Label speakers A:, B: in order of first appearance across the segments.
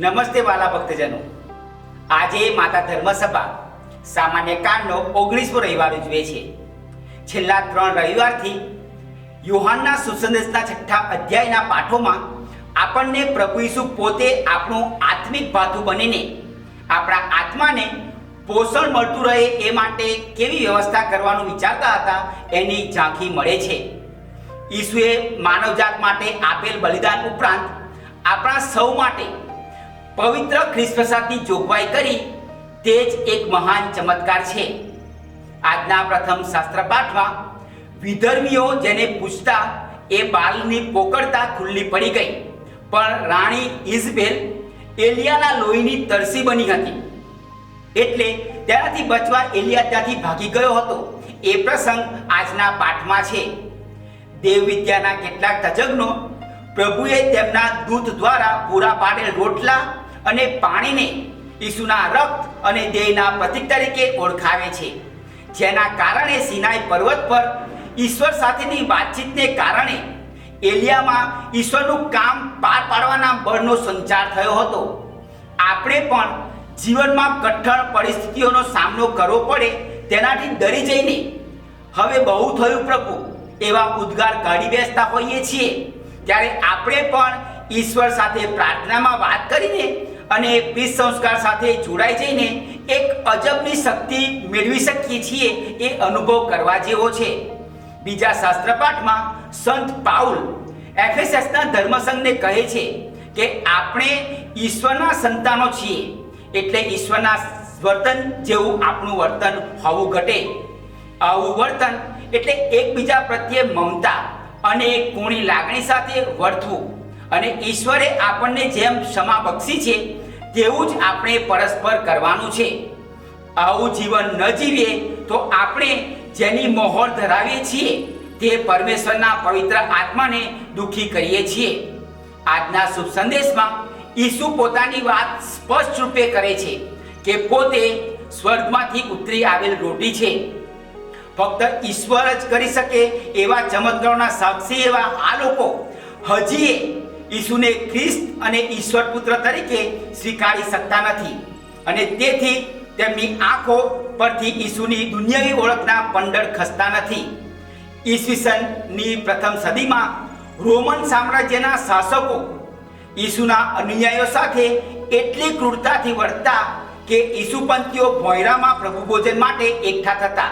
A: નમસ્તે વાલા ભક્તજનો. આજે માતા ધર્મસભા સામાન્ય કાળનો ઓગણીસમો રવિવાર ઉજવે છે. છેલ્લા ત્રણ રવિવારથી યુહાનના સુસંદેશના છઠ્ઠા અધ્યાયના પાઠોમાં આપણને પ્રભુ ઈસુ પોતે આપણું આત્મિક ભાથું બનીને આપણા આત્માને પોષણ મળતું રહે એ માટે કેવી વ્યવસ્થા કરવાનું વિચારતા હતા એની ઝાંખી મળે છે. ઈસુએ માનવજાત માટે આપેલ બલિદાન ઉપરાંત આપણા સૌ માટે પવિત્ર ખ્રિસ્ત જોગવાઈ કરી તે જ એક મહાન ચમત્કાર છે. આજના પ્રથમ શાસ્ત્ર પાઠમાં વિધર્મીઓ જેને પૂછતા એ બાલની પોકળતા ખુલ્લી પડી ગઈ. પણ રાણી ઇઝબેલ એલિયાના લોહીની તરસી બની હતી. એટલે તેનાથી બચવા એલિયા ત્યાંથી ભાગી ગયો હતો. એ પ્રસંગ આજના પાઠમાં છે. દેવ વિદ્યાના કેટલાક તજજ્ઞો પ્રભુએ તેમના દૂત દ્વારા પૂરા પાડેલ રોટલા અને પાણીને ઈસુના રક્ત અને દેહના પ્રતિક તરીકે ઓળખાવે છે. જેના કારણે સિનાઈ પર્વત પર ઈશ્વર સાથેની વાતચીતને કારણે એલિયામાં ઈશ્વરનું કામ પાર પાડવાના બળનો સંચાર થયો હતો. આપણે પણ જીવનમાં કઠણ પરિસ્થિતિઓનો સામનો કરવો પડે તેનાથી ડરી જઈને હવે બહુ થયું પ્રભુ, એવા ઉદ્ગાર કાઢી બેસતા હોઈએ છીએ. ત્યારે આપણે પણ ઈશ્વર સાથે પ્રાર્થનામાં વાત કરીને અને પીસ સંસ્કાર સાથે જોડાઈ જઈને એક અજબની શક્તિ મેળવી શકીએ છીએ એ અનુભવ કરવા જેવો છે. બીજા શાસ્ત્રપાઠમાં સંત પાઉલ એફએસએસના ધર્મસંઘને કહે છે કે આપણે ઈશ્વરના સંતાનો છીએ એટલે ઈશ્વરના વર્તન જેવું આપણું વર્તન હોવું ઘટે. આવું વર્તન એટલે એકબીજા પ્રત્યે મમતા અને એક કોણી લાગણી સાથે વર્તવું. અને ઈશ્વરે આપણને જેમ ક્ષમા બક્ષી છે તેવું જ આપણે પરસ્પર કરવાનું છે. આવું જીવન ન જીવીએ તો આપણે જેની મોહર ધરાવીએ છીએ તે પરમેશ્વરના પવિત્ર આત્માને દુખી કરીએ છીએ. આજના શુભ સંદેશમાં ઈસુ પોતાની વાત સ્પષ્ટ રૂપે કરે છે કે પોતે સ્વર્ગમાંથી ઉતરી આવેલ રોટી છે. ફક્ત ઈશ્વર જ કરી શકે એવા ચમત્કારોના સાક્ષી એવા આ લોકો હજી ઈસુને ખ્રિસ્ત અને ઈશ્વર પુત્ર તરીકે સ્વીકારી શકતા નથી. અને તેથી તેમની આંખો પરથી ઈસુની દુનિયાવી ઓળખના પંડળ ખસતા નથી. ઈસવીસનની પ્રથમ સદીમાં રોમન સામ્રાજ્યના શાસકો ઈસુના અનુયાયીઓ સાથે એટલી ક્રૂરતાથી વર્તતા કે ઈસુપંથીઓ ભોયરામાં પ્રભુ ભોજન માટે એકઠા થતા.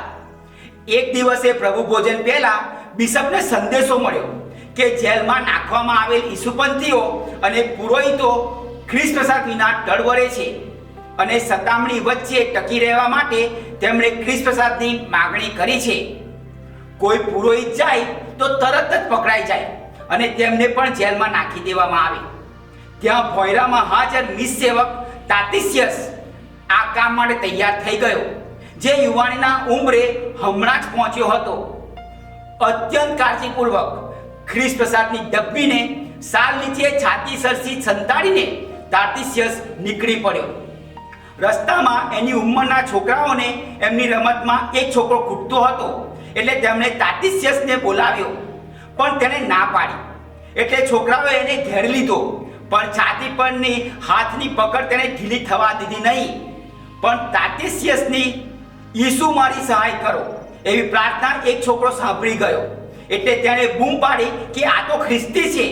A: એક દિવસે પ્રભુ ભોજન પહેલા બિશપને સંદેશો મળ્યો. કે જેલમાં નાખવામાં આવેલ ઈસુપંથીઓ અને પુરોહિતો ખ્રિસ્ત વિના ટળવળે છે અને સતામણી વચ્ચે ટકી રહેવા માટે તેમણે ખ્રિસ્ત પ્રસાદની માગણી કરી છે. કોઈ પુરોહિત જાય તો તરત જ પકડાઈ જાય અને તેમને પણ જેલમાં નાખી દેવામાં આવે. ત્યાં ભોયરામાં હાજર નિસેવક તાતિસ્યસ આ કામ માટે તૈયાર થઈ ગયો, જે યુવાનીના ઉંમરે હમણાં જ પહોંચ્યો હતો. અત્યંત કાળજીપૂર્વક ખ્રિસ્ત પ્રસાદની ડબ્બીને સાલ નીચે છાતી સરસી સંતાડીને તાર્તિસ્યસ નીકળી પડ્યો. રસ્તામાં એની ઉંમરના છોકરાઓને એમની રમતમાં એક છોકરો ખૂટતો હતો એટલે તેમણે તાર્તિસ્યસને બોલાવ્યો, પણ તેણે ના પાડી. એટલે છોકરાઓએ એને ઘેર લીધો, પણ છાતી પરની હાથની પકડ તેણે ઢીલી થવા દીધી નહીં. પણ તાર્તિસ્યસની ઈસુ મારી સહાય કરો એવી પ્રાર્થના એક છોકરો સાંભળી ગયો. એટલે તેણે બૂમ પાડી કે આ તો ખ્રિસ્તી છે.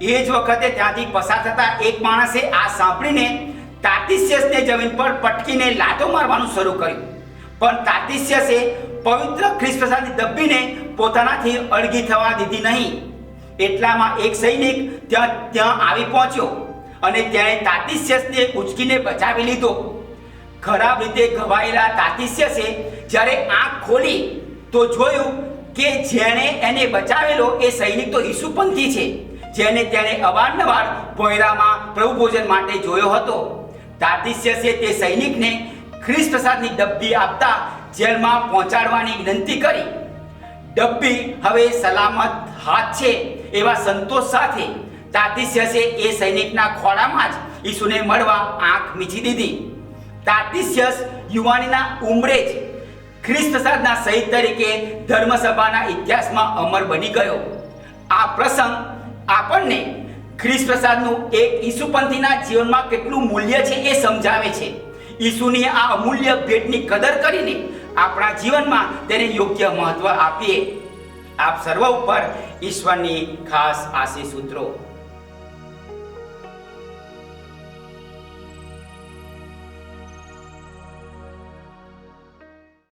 A: એ જ વખતે ત્યાંથી પસાર થતા એક માણસે આ સાંભળીને તાતિશ્યસને જમીન પર પટકીને લાતો મારવાનું શરૂ કર્યું. પણ તાતિશ્યસે પવિત્ર ખ્રિસ્ત પ્રસાદની દબ્બીને પોતાનાથી અળગી થવા દીધી નહીં. એટલામાં એક સૈનિક ત્યાં ત્યાં આવી પહોંચ્યો અને તેણે તાતિશ્યસને ઉચકીને બચાવી લીધો. ખરાબ રીતે ઘવાયેલા તાતિશ્યસે જ્યારે આંખ ખોલી તો જોયું કે જેણે એને બચાવેલો એ સૈનિક તો ઈસુપંથી છે, જેને તેણે અવારનવાર ભોયરામાં પ્રભુ ભોજન માટે જોયો હતો. તાર્તિસ્યસે તે સૈનિકને ખ્રિસ્ત પ્રસાદની ડબ્બી આપતા જેલમાં પહોંચાડવાની વિનંતી કરી. ડબ્બી હવે સલામત હાથ છે એવા સંતોષ સાથે તાર્તિસ્યસે એ સૈનિકના ખોળામાં જ ઈસુને મળવા આંખ મીચી દીધી. તાર્તિસ્યસ યુવાનીના ઉંમરે જ ખ્રિસ્ત સાધના શહીદ તરીકે ધર્મસભાના ઇતિહાસમાં અમર બની ગયો. આ પ્રસંગ આપણને ખ્રિસ્ત પ્રસાદનું એક ઈસુપંથીના જીવનમાં કેટલું મૂલ્ય છે એ સમજાવે છે. ઈસુની આ અમૂલ્ય ભેટની કદર કરીને આપણા જીવનમાં તેને યોગ્ય મહત્વ આપીએ. આપ સર્વ ઉપર ઈશ્વરની ખાસ આશીષ સૂત્રો